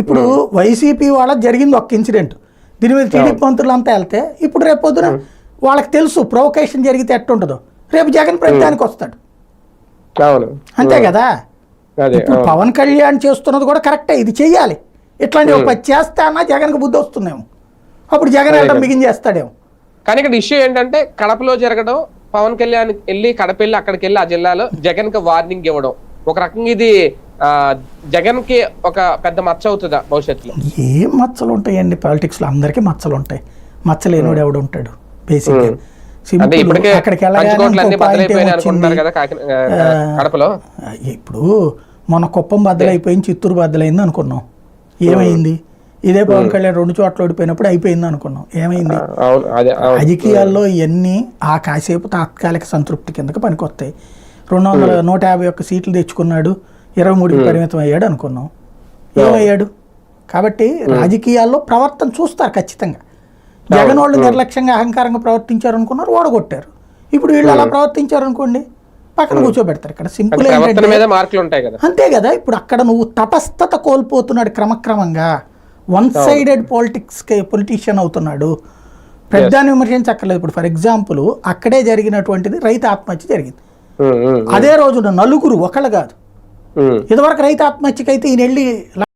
ఇప్పుడు వైసీపీ వాళ్ళ జరిగింది ఒక్క ఇన్సిడెంట్. దీని మీద టీడీపీ మంత్రులు అంతా వెళ్తే ఇప్పుడు రేపు పొద్దున వాళ్ళకి తెలుసు ప్రొవకేషన్ జరిగితే ఎట్టుంటుందో. రేపు జగన్ ప్రతిదానికి వస్తాడు. అంతే కదా? ఇప్పుడు. పవన్ కళ్యాణ్ చేస్తున్నది కూడా కరెక్టే ఇది చెయ్యాలి. ఇట్లాంటి ఒక చేస్తా అన్నా జగన్కి బుద్ధి వస్తుందేమో. అప్పుడు జగన్ వెళ్ళడం మిగించేస్తాడేమో. కానీ ఇక్కడ ఇష్యూ ఏంటంటే కడపలో జరగడం పవన్ కళ్యాణ్ వెళ్ళి కడప వెళ్ళి అక్కడికి వెళ్ళి ఆ జిల్లాలో జగన్కి వార్నింగ్ ఇవ్వడం. ఒక రకంగా ఇది జగన్కి ఒక పెద్ద మచ్చ అవుతుందా భవిష్యత్తులో? ఏం మచ్చలు ఉంటాయండి పాలిటిక్స్లో? అందరికీ మచ్చలు ఉంటాయి. మచ్చ లేనివాడు ఎవడు ఉంటాడు అక్కడికి ఆ, ఇప్పుడు మన కుప్పం బద్దలైపోయింది చిత్తూరు బద్దలైంది అనుకున్నాం. ఏమైంది? ఇదే పవన్ కళ్యాణ్ రెండు చోట్ల ఓడిపోయినప్పుడు అయిపోయింది అనుకున్నాం. ఏమైంది? రాజకీయాల్లో ఇవన్నీ ఆ కాసేపు తాత్కాలిక సంతృప్తి కిందకి పనికొస్తాయి. రెండు వందల నూట యాభై ఒక్క సీట్లు తెచ్చుకున్నాడు ఇరవై మూడుకి పరిమితం అయ్యాడు అనుకున్నాం. ఏమయ్యాడు? కాబట్టి రాజకీయాల్లో ప్రవర్తన చూస్తారు ఖచ్చితంగా. జగన్ వాళ్ళు నిర్లక్ష్యంగా అహంకారంగా ప్రవర్తించారు అనుకున్నారు ఓడగొట్టారు. ఇప్పుడు వీళ్ళు అలా ప్రవర్తించారు అనుకోండి పక్కన కూర్చోబెడతారు. ఇక్కడ సింపుల్ ఏంటంటే అంతే కదా ఇప్పుడు అక్కడ నువ్వు తటస్థత కోల్పోతున్నాడు క్రమక్రమంగా. వన్ సైడెడ్ పాలిటిక్స్ పొలిటీషియన్ అవుతున్నాడు. పెద్దాన్ని విమర్శించక్కర్లేదు. ఇప్పుడు ఫర్ ఎగ్జాంపుల్ అక్కడే జరిగినటువంటిది రైతు ఆత్మహత్య జరిగింది. అదే రోజున నలుగురు ఒకళ్ళు కాదు. ఇదివరకు రైతు ఆత్మహత్యకైతే ఈయన వెళ్ళి